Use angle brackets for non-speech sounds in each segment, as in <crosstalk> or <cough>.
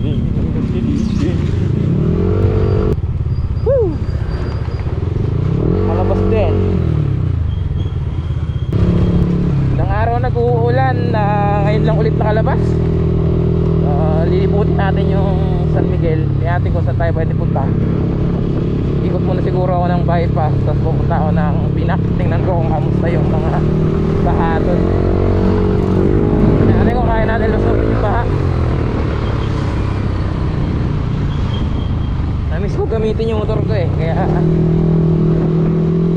Silipin Woo! Malabas din. Ilang araw nag-uulan na ngayon lang ulit nakalabas. Ah, lilibutin natin yung San Miguel. Natin kung saan tayo pwede punta. Ikot muna siguro ako ng bypass Tapos pupunta ako ng Pinak Tingnan ko kung kamusta yung mga baha doon. Tingnan kung kaya natin lusurin yung baha Namiss ko gamitin yung motor ko eh Kaya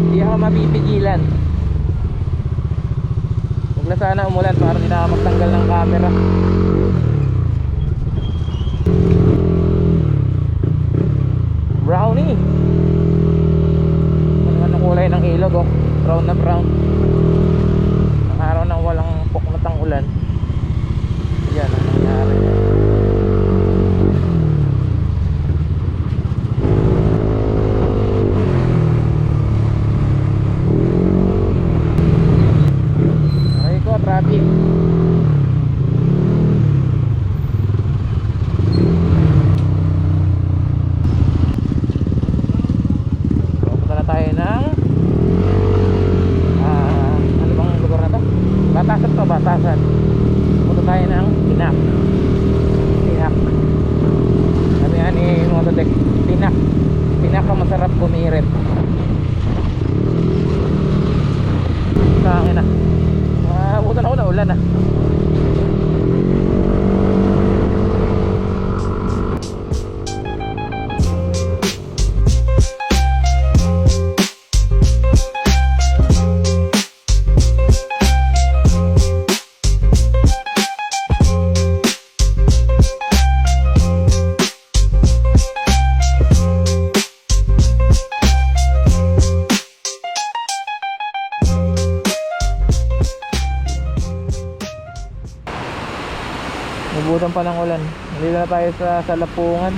Hindi ako mapipigilan. Huwag na sana umulan para hindi na ako magtanggal ng camera ulan. Hindi na tayo sa salapungan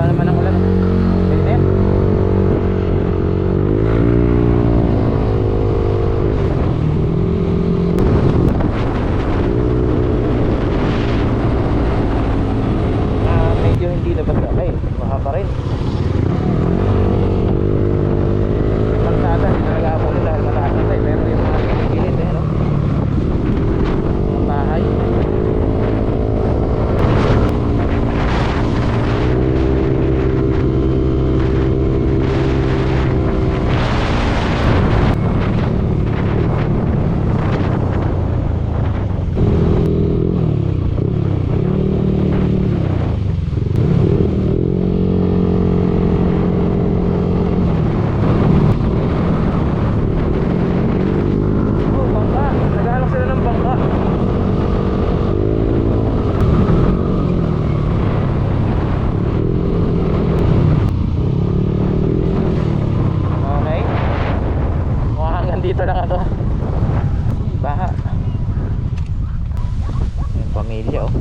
naman ang ulan. Pwede na yan. Ah, medyo hindi na basta. Ay, baka pa rin. kalsada hindi talaga ako ulit dahil mataas na tayo pero yung mga gilid eh no mga bahay oh bangka naghanap sila ng bangka okay mukhang hanggang dito lang ako baha yung pamilya oh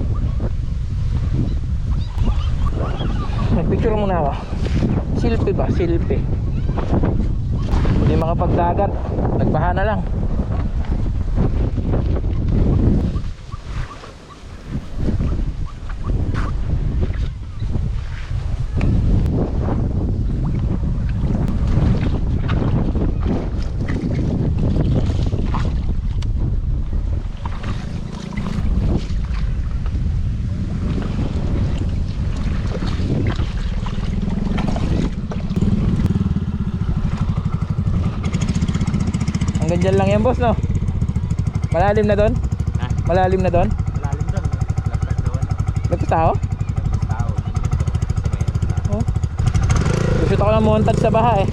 Nagpicture muna ako. Silpi ba? Silpi. Hindi makapagdagat. Nagbaha na lang. Hanggang dyan lang yan boss no? Malalim na doon? Ha? Malalim na doon? Malalim doon. Lagpas doon. Lagpas tao? Lagpas tao. Oh. Gusto ko lang montage sa baha eh.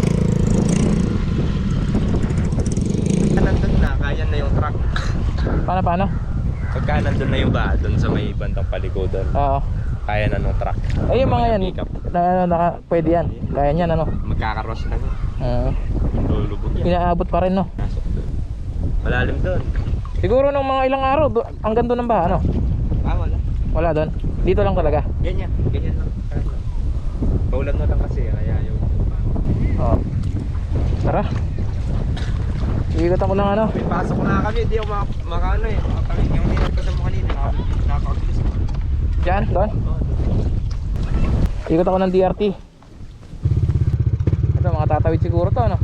Nandun na, kaya na yung truck. Paano paano? Pagka nandun na yung baha, dun sa may bandang palikudan, Oo. kaya na nung truck. Ay, yung mga yan, na, ano, naka, pwede yan. Kaya niyan, ano. Magkakaross na yun. Uh, Lulubog yan. inaabot pa rin, no. Malalim dun. Siguro nung mga ilang araw, do, hanggang doon ang baha, ano. Ah, wala. Wala doon. Dito lang talaga. Ganyan. Ganyan lang. Paulan na lang kasi, kaya yung... Oo. Tara. Ikot ako ng ano. May pasok na kami, hindi ako maka, maka ano eh. Makakawin yung ninat ko sa mga kanina. nakaka- Nakakabilis ko. Diyan, doon. Ikot ako ng DRT. Ito, mga tatawid siguro to, ano.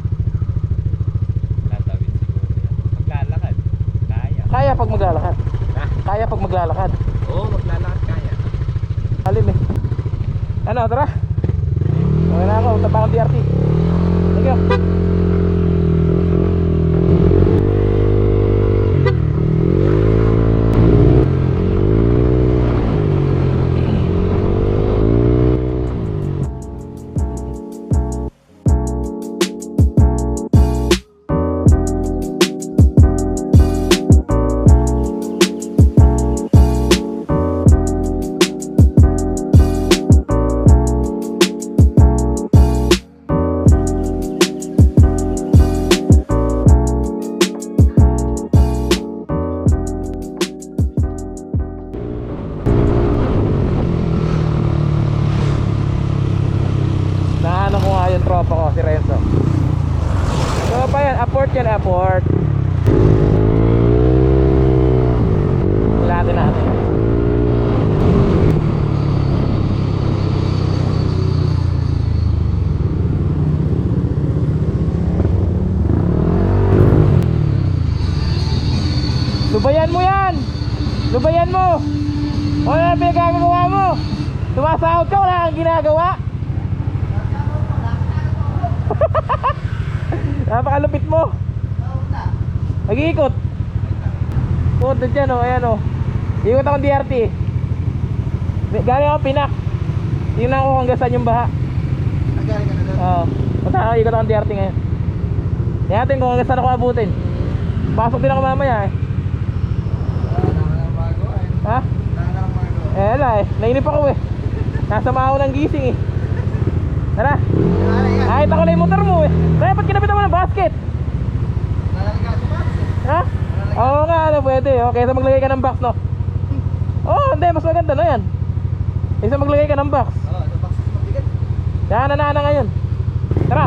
Tatawid siguro yan. Maglalakad. Kaya. Pag maglalakad. Ha? Kaya pag maglalakad. Oo, maglalakad kaya. Alim eh. Ano, tara. Okay na ako, tapa akong DRT. Thank you. Yan! Lubayan mo! Ano na pinagagawa mo? Tumasahod ka, wala kang ginagawa? <laughs> Napakalupit mo. Nag-iikot. Punta dyan o, ayan o. Ikot akong DRT. Galing ako pinak. Tingnan ko hanggang saan yung baha. Nagaling ka na doon. Oo. Punta ako, ikot akong DRT ngayon. Tingnan natin kung saan ako abutin. Pasok din ako mamaya eh. Wala na ka ng bago eh. Ha? Wala na kang bago. Eh. Nainip ako eh. Nasa maho ng gising eh. Tara. Nakita ko na yung motor mo eh. Kaya ba't kinapit mo ng basket? Ha? Oo nga, ano pwede. Oh. Kaysa maglagay ka ng box, no? Oo, oh, hindi. Mas maganda na yan. Kaysa maglagay ka ng box. Oo, sa box is mabigat. Yan na na ngayon. Tara.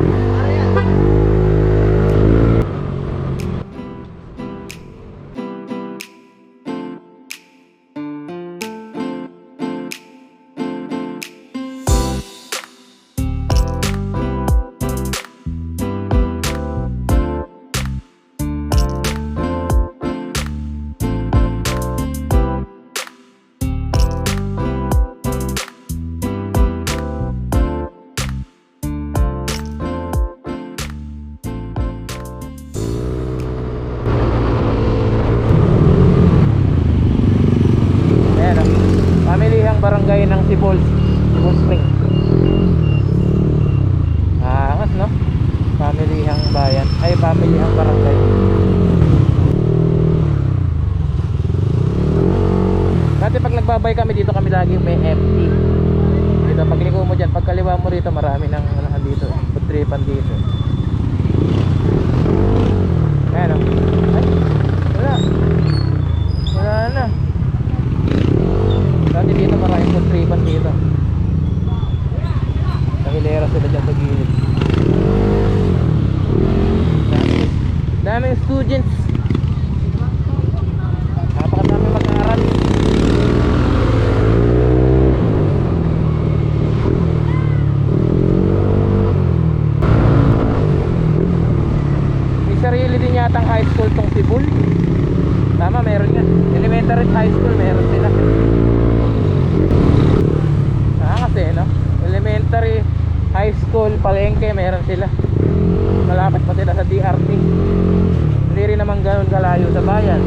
Barangay ng Sibol. Sibol Spring. Angas, no? Pamilihang bayan. Ay, pamilihang barangay. Dati pag nagbabay kami dito kami lagi may FT. Dito pag liko mo dyan, pag kaliwa mo rito marami nang ano dito. Pagtripan dito. Ayan o. Ay, wala. Wala na. Dati dito maraming pagtripan dito. Nahilera sila dyan sa gilid. Dami- Daming students. Napakadami mag-aaral. May sarili din yatang high school tong Sibul. Tama, meron yan. Elementary high school, meron sila. Ah, kasi, no? Elementary, high school, palengke, meron sila. Malapit pa sila sa DRT. Hindi rin naman ganun kalayo sa bayan.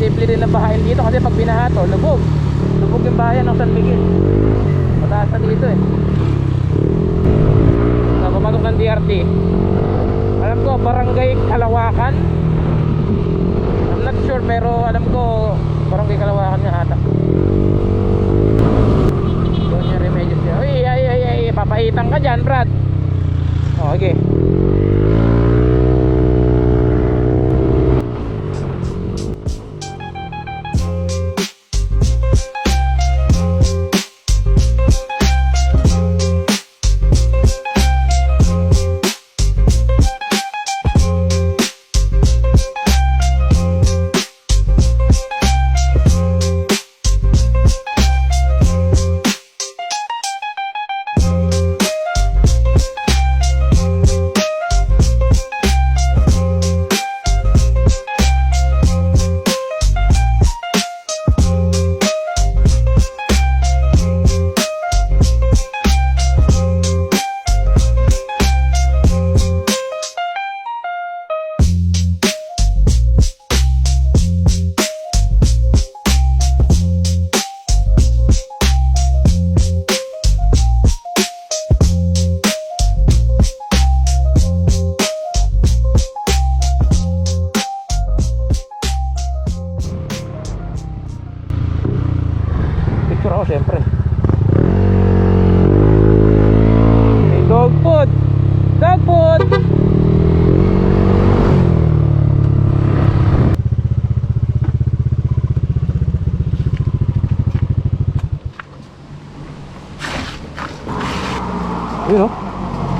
Simple din na bahain dito kasi pag binahato, lubog. Lubog yung bayan ng San Miguel. Mataas na dito eh. BRT alam ko barangay Kalawakan. I'm not sure pero alam ko barangay Kalawakan nga ata. Doon yung remedios niya. Ay ay ay ay papaitan ka dyan Brad. Oh, okay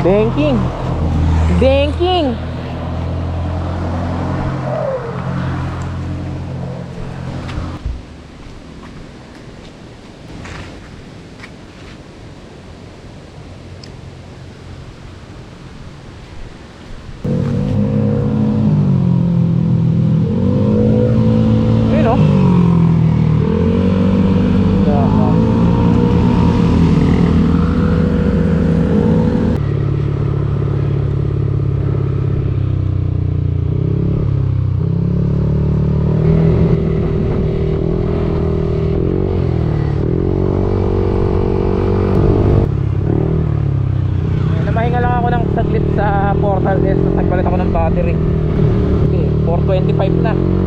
Banking. 25 na.